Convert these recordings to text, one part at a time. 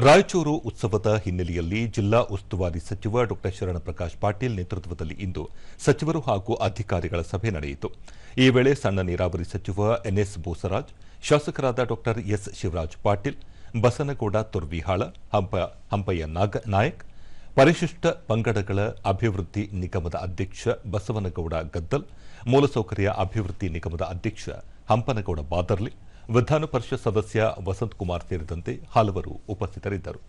ರಾಯಚೂರು ಉತ್ಸವದ ಹಿನ್ನೆಲೆಯಲ್ಲಿ ಜಿಲ್ಲಾ ಉಸ್ತುವಾರಿ ಸಚಿವ ಡಾ ಶರಣಪ್ರಕಾಶ್ ಪಾಟೀಲ್ ನೇತೃತ್ವದಲ್ಲಿ ಇಂದು ಸಚಿವರು ಹಾಗೂ ಅಧಿಕಾರಿಗಳ ಸಭೆ ನಡೆಯಿತು. ಈ ವೇಳೆ ಸಣ್ಣ ನೀರಾವರಿ ಸಚಿವ ಎನ್ಎಸ್ ಬೋಸರಾಜ್, ಶಾಸಕರಾದ ಡಾ ಎಸ್ ಶಿವರಾಜ್ ಪಾಟೀಲ್, ಬಸನಗೌಡ ತುರ್ವಿಹಾಳ, ಹಂಪ- ಹಂಪಯ್ಯ ನಾಯಕ್, ಪರಿಶಿಷ್ಟ ಪಂಗಡಗಳ ಅಭಿವೃದ್ಧಿ ನಿಗಮದ ಅಧ್ಯಕ್ಷ ಬಸವನಗೌಡ ಗದ್ದಲ್, ಮೂಲಸೌಕರ್ಯ ಅಭಿವೃದ್ಧಿ ನಿಗಮದ ಅಧ್ಯಕ್ಷ ಹಂಪನಗೌಡ ಬಾದರ್ಲಿ ವಿಧಾನ ಪರಿಷತ್ ಸದಸ್ಯ ವಸಂತ್ ಕುಮಾರ್ ಸೇರಿದಂತೆ ಹಲವರು ಉಪಸ್ಥಿತರಿದ್ದರು.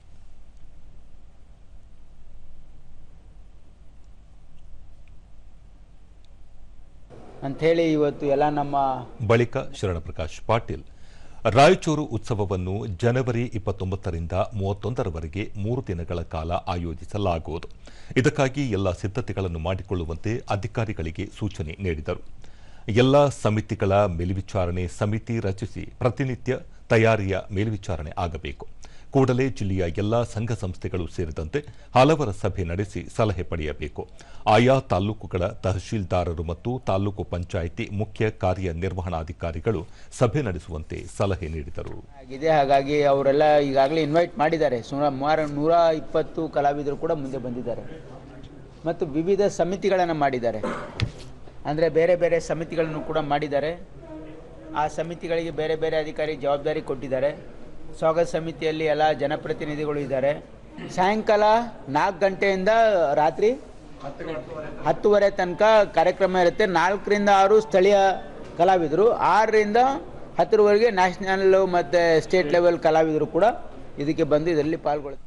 ಅಂಥೇಳಿ ಇವತ್ತು ಎಲ್ಲ ನಮ್ಮ ಬಳಿಕ ಶರಣಪ್ರಕಾಶ್ ಪಾಟೀಲ್ ರಾಯಚೂರು ಉತ್ಸವವನ್ನು ಜನವರಿ ಇಪ್ಪತ್ತೊಂಬತ್ತರಿಂದ ಮೂವತ್ತೊಂದರವರೆಗೆ ಮೂರು ದಿನಗಳ ಕಾಲ ಆಯೋಜಿಸಲಾಗುವುದು. ಇದಕ್ಕಾಗಿ ಎಲ್ಲ ಸಿದ್ಧತೆಗಳನ್ನು ಮಾಡಿಕೊಳ್ಳುವಂತೆ ಅಧಿಕಾರಿಗಳಿಗೆ ಸೂಚನೆ ನೀಡಿದರು. ಎಲ್ಲ ಸಮಿತಿಗಳ ಮೇಲ್ವಿಚಾರಣೆ ಸಮಿತಿ ರಚಿಸಿ ಪ್ರತಿನಿತ್ಯ ತಯಾರಿಯ ಮೇಲ್ವಿಚಾರಣೆ ಆಗಬೇಕು. ಕೂಡಲೇ ಜಿಲ್ಲೆಯ ಎಲ್ಲಾ ಸಂಘ ಸಂಸ್ಥೆಗಳು ಸೇರಿದಂತೆ ಹಲವರ ಸಭೆ ನಡೆಸಿ ಸಲಹೆ ಪಡೆಯಬೇಕು. ಆಯಾ ತಾಲೂಕುಗಳ ತಹಶೀಲ್ದಾರರು ಮತ್ತು ತಾಲೂಕು ಪಂಚಾಯಿತಿ ಮುಖ್ಯ ಕಾರ್ಯನಿರ್ವಹಣಾಧಿಕಾರಿಗಳು ಸಭೆ ನಡೆಸುವಂತೆ ಸಲಹೆ ನೀಡಿದರು. ಹಾಗಾಗಿ ಅವರೆಲ್ಲ ಈಗಾಗಲೇ ಇನ್ವೈಟ್ ಮಾಡಿದ್ದಾರೆ. ಸುಮಾರು ನೂರ ಇಪ್ಪತ್ತು ಕಲಾವಿದರು ಕೂಡ ಮುಂದೆ ಬಂದಿದ್ದಾರೆ. ಮತ್ತು ವಿವಿಧ ಸಮಿತಿಗಳನ್ನು ಮಾಡಿದ್ದಾರೆ. ಅಂದರೆ ಬೇರೆ ಬೇರೆ ಸಮಿತಿಗಳನ್ನು ಕೂಡ ಮಾಡಿದ್ದಾರೆ. ಆ ಸಮಿತಿಗಳಿಗೆ ಬೇರೆ ಬೇರೆ ಅಧಿಕಾರಿ ಜವಾಬ್ದಾರಿ ಕೊಟ್ಟಿದ್ದಾರೆ. ಸ್ವಾಗತ ಸಮಿತಿಯಲ್ಲಿ ಎಲ್ಲ ಜನಪ್ರತಿನಿಧಿಗಳು ಇದ್ದಾರೆ. ಸಾಯಂಕಾಲ ನಾಲ್ಕು ಗಂಟೆಯಿಂದ ರಾತ್ರಿ ಹತ್ತುವರೆ ತನಕ ಕಾರ್ಯಕ್ರಮ ಇರುತ್ತೆ. ನಾಲ್ಕರಿಂದ ಆರು ಸ್ಥಳೀಯ ಕಲಾವಿದರು, ಆರರಿಂದ ಹತ್ತರವರೆಗೆ ನ್ಯಾಷನಲ್ ಮತ್ತು ಸ್ಟೇಟ್ ಲೆವೆಲ್ ಕಲಾವಿದರು ಕೂಡ ಇದಕ್ಕೆ ಬಂದು ಇದರಲ್ಲಿ ಪಾಲ್ಗೊಳ್ಳುತ್ತಾರೆ.